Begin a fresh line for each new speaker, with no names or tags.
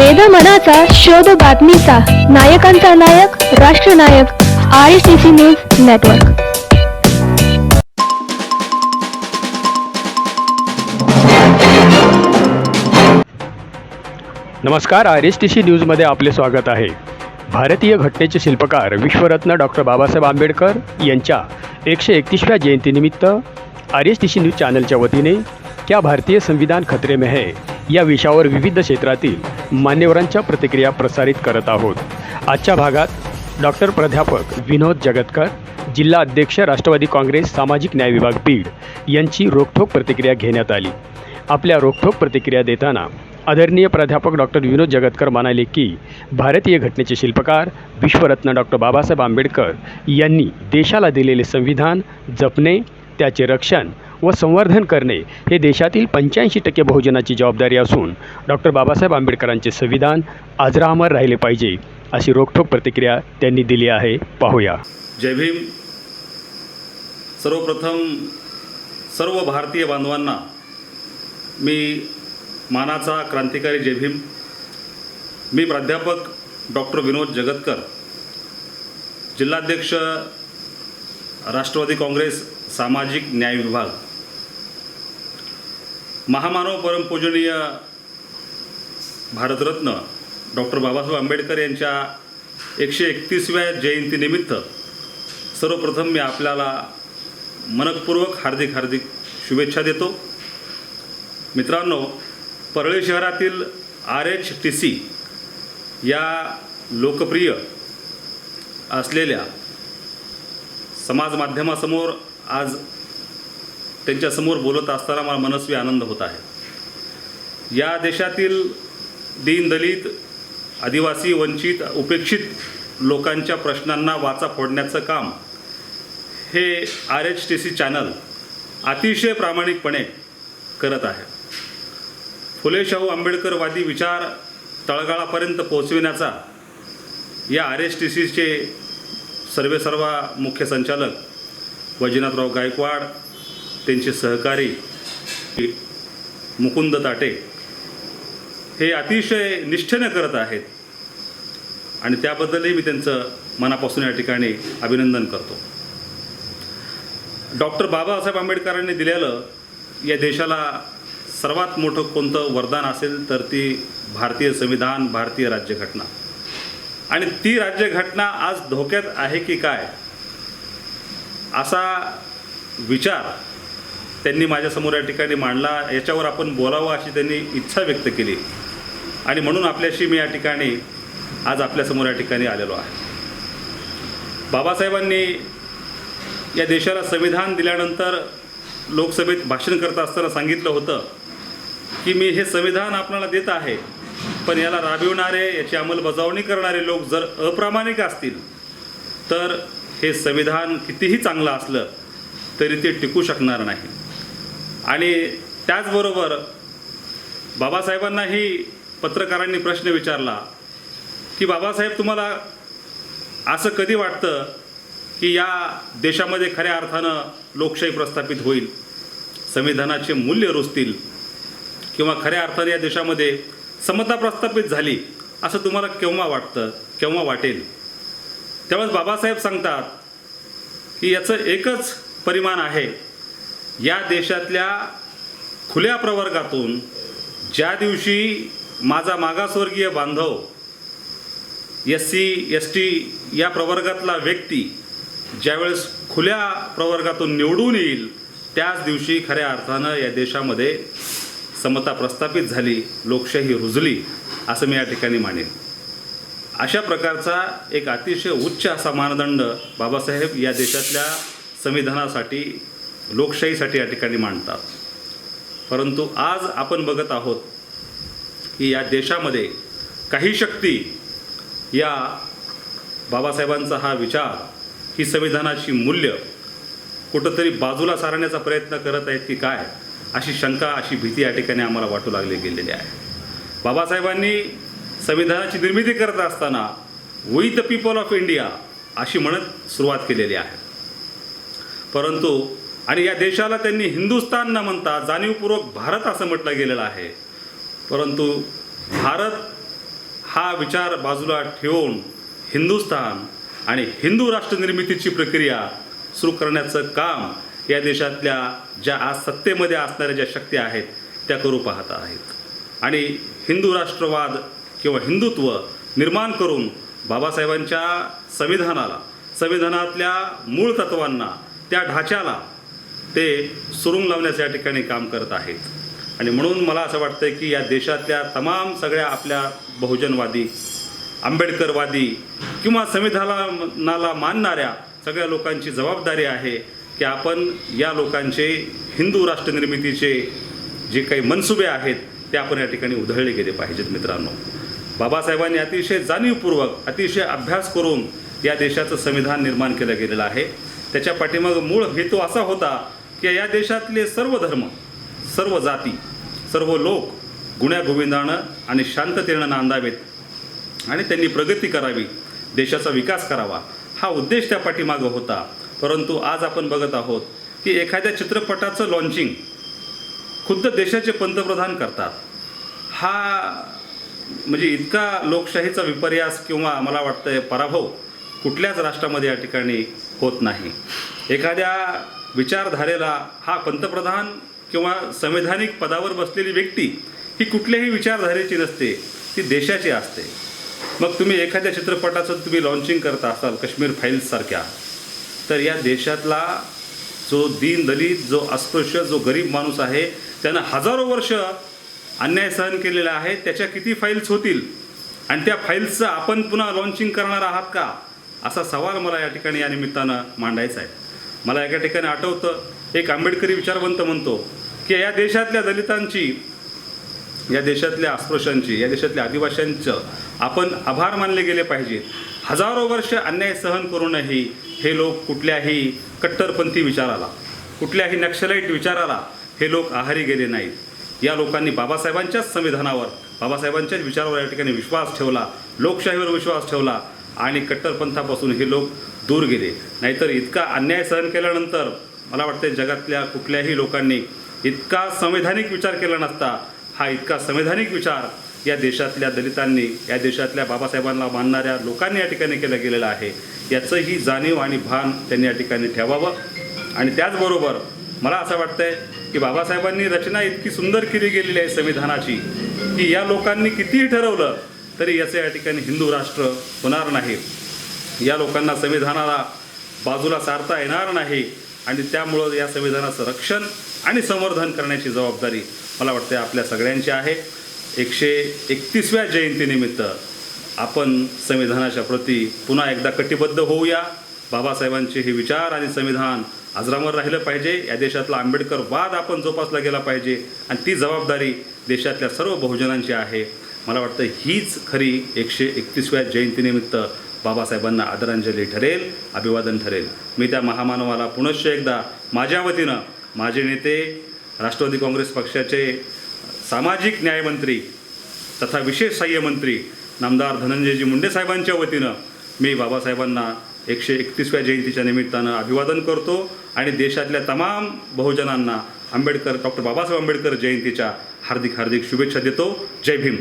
वेद मनाचा शोध बातमीचा. नायकांचा नायक राष्ट्रनायक I C C news network
नमस्कार आर एस टी सी न्यूजमध्ये आपले स्वागत आहे. भारतीय घटनेचे शिल्पकार विश्वरत्न डॉक्टर बाबासाहेब आंबेडकर यांच्या एकशे एकतीसव्या जयंतीनिमित्त R S T C news चॅनलच्या वतीने क्या भारतीय संविधान खतरे में है? या विषयावर विविध क्षेत्रातील मान्यवरांच्या प्रतिक्रिया प्रसारित करत आहोत. आजच्या भागात डॉक्टर प्राध्यापक विनोद जगतकर जिल्हा अध्यक्ष राष्ट्रवादी काँग्रेस सामाजिक न्याय विभाग बीड यांची रोखठोक प्रतिक्रिया घेण्यात आली. आपल्या रोखठोक प्रतिक्रिया देताना आदरणीय प्राध्यापक डॉक्टर विनोद जगतकर म्हणाले की भारतीय घटनेचे शिल्पकार विश्वरत्न डॉक्टर बाबासाहेब आंबेडकर यांनी देशाला दिलेले संविधान जपणे त्याचे रक्षण व संवर्धन करणे हे देशातील पंच्याऐंशी टक्के बहुजनाची जबाबदारी असून डॉक्टर बाबासाहेब आंबेडकरांचे संविधान आजरामर राहिले पाहिजे अशी रोखठोक प्रतिक्रिया त्यांनी दिली आहे. पाहूया.
जय भीम. सर्वप्रथम सर्व भारतीय बांधवांना मी मानाचा क्रांतिकारी जय भीम. मी प्राध्यापक डॉक्टर विनोद जगतकर जिल्हाध्यक्ष राष्ट्रवादी काँग्रेस सामाजिक न्याय विभाग महामानव परमपूजनीय भारतरत्न डॉक्टर बाबासाहेब आंबेडकर यांच्या एकशे एकतीसव्या जयंतीनिमित्त सर्वप्रथम मी आपल्याला मनपूर्वक हार्दिक हार्दिक शुभेच्छा देतो. मित्रांनो परळी शहरातील आर एच टी सी या लोकप्रिय असलेल्या समाज माध्यमासमोर आज त्यांच्यासमोर बोलत असताना मला मनस्वी आनंद होत आहे. या देशातील दीन दलित आदिवासी वंचित उपेक्षित लोकांच्या प्रश्नांना वाचा फोडण्याचं काम हे R H T C channel अतिशय प्रामाणिकपणे करत आहे. फुले शाहू आंबेडकरवादी विचार तळगाळापर्यंत पोहोचविण्याचा या आर एच टी सीचे सर्वेसर्वा मुख्य संचालक वैजनाथराव गायकवाड त्यांचे सहकारी मुकुंद ताटे हे अतिशय निष्ठेनं करत आहेत. आणि त्याबद्दलही मी त्यांचं मनापासून या ठिकाणी अभिनंदन करतो. डॉक्टर बाबासाहेब आंबेडकरांनी दिलेलं या देशाला सर्वात मोठं कोणतं वरदान असेल तर ती भारतीय संविधान भारतीय राज्यघटना. आणि ती राज्यघटना आज धोक्यात आहे की काय? असा विचार त्यांनी माझ्यासमोर या ठिकाणी मांडला. याच्यावर आपण बोलावं अशी त्यांनी इच्छा व्यक्त केली. आणि म्हणून आपल्याशी मी या ठिकाणी आज आपल्यासमोर या ठिकाणी आलेलो आहे. बाबासाहेबांनी या देशाला संविधान दिल्यानंतर लोकसभेत भाषण करत असताना सांगितलं होतं की मी हे संविधान आपल्याला देत आहे पण याला राबविणारे याची अंमलबजावणी करणारे लोक जर अप्रामाणिक असतील तर हे संविधान कितीही चांगलं असलं तरी ते टिकू शकणार नाही. आणि त्याचबरोबर बाबासाहेबांनाही पत्रकारांनी प्रश्न विचारला की बाबासाहेब तुम्हाला असं कधी वाटतं की या देशामध्ये खऱ्या अर्थानं लोकशाही प्रस्थापित होईल? संविधानाचे मूल्य रुजतील? किंवा खऱ्या अर्थाने या देशामध्ये समता प्रस्थापित झाली? असं तुम्हाला केव्हा वाटतं? केव्हा वाटेल? त्यावेळेस बाबासाहेब सांगतात की याचं एकच परिमाण आहे या देशातल्या खुल्या प्रवर्गातून ज्या दिवशी माझा मागासवर्गीय बांधव एस सी एस टी या प्रवर्गातला व्यक्ती ज्यावेळेस खुल्या प्रवर्गातून निवडून येईल त्याच दिवशी खऱ्या अर्थानं या देशामध्ये समता प्रस्थापित झाली लोकशाही रुजली असं मी या ठिकाणी मानेन. अशा प्रकारचा एक अतिशय उच्च असा मानदंड बाबासाहेब या देशातल्या संविधानासाठी लोकशाहीसाठी या ठिकाणी मांडतात. परंतु आज आपण बघत आहोत की या देशामध्ये काही शक्ती या बाबासाहेबांचा हा विचार ही संविधानाची मूल्य कुठंतरी बाजूला सारण्याचा प्रयत्न करत आहेत की काय अशी शंका अशी भीती या ठिकाणी आम्हाला वाटू लागली गेलेली आहे. बाबासाहेबांनी संविधानाची निर्मिती करत असताना we the people of India अशी म्हणत सुरुवात केलेली आहे. परंतु आणि या देशाला त्यांनी हिंदुस्तान न म्हणता जाणीवपूर्वक भारत असं म्हटलं गेलेलं आहे. परंतु भारत हा विचार बाजूला ठेवून हिंदुस्थान आणि हिंदू राष्ट्रनिर्मितीची प्रक्रिया सुरू करण्याचं काम या देशातल्या ज्या आज सत्तेमध्ये असणाऱ्या ज्या शक्ती आहेत त्या करू पाहत आहेत. आणि हिंदू राष्ट्रवाद किंवा हिंदुत्व निर्माण करून बाबासाहेबांच्या संविधानाला संविधानातल्या मूळ तत्वांना त्या ढाच्याला ते सुरुंग लावण्याचं या ठिकाणी काम करत आहेत. आणि म्हणून मला असं वाटतं की या देशातल्या तमाम सगळ्या आपल्या बहुजनवादी आंबेडकरवादी किंवा संविधानाला मानणाऱ्या सगळ्या लोकांची जबाबदारी आहे की आपण या लोकांचे हिंदू राष्ट्रनिर्मितीचे जे काही मनसुबे आहेत ते आपण या ठिकाणी उधळले गेले पाहिजेत मित्रांनो. बाबासाहेबांनी अतिशय जाणीवपूर्वक अतिशय अभ्यास करून या देशाचं संविधान निर्माण केलं गेलेलं आहे. त्याच्या पाठीमागं मूळ हेतू असा होता की या देशातले सर्व धर्म सर्व जाती सर्व लोक गुण्यागोविंदानं आणि शांततेनं नांदावेत आणि त्यांनी प्रगती करावी देशाचा विकास करावा हा उद्देश त्या पाठीमागं होता. परंतु आज आपण बघत आहोत की एखाद्या चित्रपटाचं लॉन्चिंग खुद्द देशाचे पंतप्रधान करतात. हा म्हणजे इतका लोकशाहीचा विपर्यास किंवा मला वाटतं पराभव कुठल्याच राष्ट्रामध्ये या ठिकाणी होत नाही. एखाद्या विचारधारेला हा पंतप्रधान किंवा संवैधानिक पदावर बसलेली व्यक्ती ही कुठल्याही विचारधारेची नसते ती देशाची असते. मग तुम्ही एखाद्या चित्रपटाचं तुम्ही लॉन्चिंग करता असाल काश्मीर फाईल्ससारख्या तर या देशातला जो दीन दलित जो अस्पृश्य जो गरीब माणूस आहे त्यानं हजारो वर्ष अन्याय सहन केलेला आहे त्याच्या किती फाईल्स होतील? आणि त्या फाईल्सचं आपण पुन्हा लॉन्चिंग करणार आहात का? असा सवाल मला या ठिकाणी या निमित्तानं मांडायचा आहे. मला एका ठिकाणी आठवतं एक आंबेडकरी विचारवंत म्हणतो की या देशातल्या दलितांची या देशातल्या अस्पृश्यांची या देशातल्या आदिवाशांचं आपण आभार मानले गेले पाहिजेत. हजारो वर्ष अन्याय सहन करूनही हे लोक कुठल्याही कट्टरपंथी विचाराला कुठल्याही नक्षलाईट विचाराला हे लोक आहारी गेले नाहीत. या लोकांनी बाबासाहेबांच्याच संविधानावर बाबासाहेबांच्याच विचारावर या ठिकाणी विश्वास ठेवला लोकशाहीवर विश्वास ठेवला आणि कट्टरपंथापासून हे लोक दूर गेले. नाहीतर इतका अन्याय सहन केल्यानंतर मला वाटतं जगातल्या कुठल्याही लोकांनी इतका संवैधानिक विचार केला नसता. हा इतका संवैधानिक विचार या देशातल्या दलितांनी या देशातल्या बाबासाहेबांना मानणाऱ्या लोकांनी या ठिकाणी केलं गेलेलं आहे. याचंही जाणीव आणि भान त्यांनी या ठिकाणी ठेवावं. आणि त्याचबरोबर मला असं वाटतंय की बाबासाहेबांनी रचना इतकी सुंदर केली गेलेली आहे संविधानाची की या लोकांनी कितीही ठरवलं तरी याचं या ठिकाणी हिंदू राष्ट्र होणार नाही. या लोकांना संविधानाला बाजूला सारता येणार नाही आणि त्यामुळं या संविधानाचं रक्षण आणि संवर्धन करण्याची जबाबदारी मला वाटते आपल्या सगळ्यांची आहे. एकशे एकतीसव्या जयंतीनिमित्त आपण संविधानाच्या प्रती पुन्हा एकदा कटिबद्ध होऊया. बाबासाहेबांचे हे विचार आणि संविधान आजरामर राहिलं पाहिजे. या देशातला आंबेडकर वाद आपण जोपासला गेला पाहिजे आणि ती जबाबदारी देशातल्या सर्व बहुजनांची आहे. मला वाटतं हीच खरी एकशे एकतीसव्या जयंतीनिमित्त बाबासाहेबांना आदरांजली ठरेल अभिवादन ठरेल. मी त्या महामानवाला पुनश्च एकदा माझ्या वतीनं माझे नेते राष्ट्रवादी काँग्रेस पक्षाचे सामाजिक न्यायमंत्री तथा विशेष सहाय्यमंत्री नामदार धनंजयजी मुंडे साहेबांच्या वतीनं मी बाबासाहेबांना एकशे एकतीसव्या जयंतीच्या निमित्तानं अभिवादन करतो आणि देशातल्या तमाम बहुजनांना आंबेडकर डॉक्टर बाबासाहेब आंबेडकर जयंतीच्या हार्दिक हार्दिक शुभेच्छा देतो. जय भीम.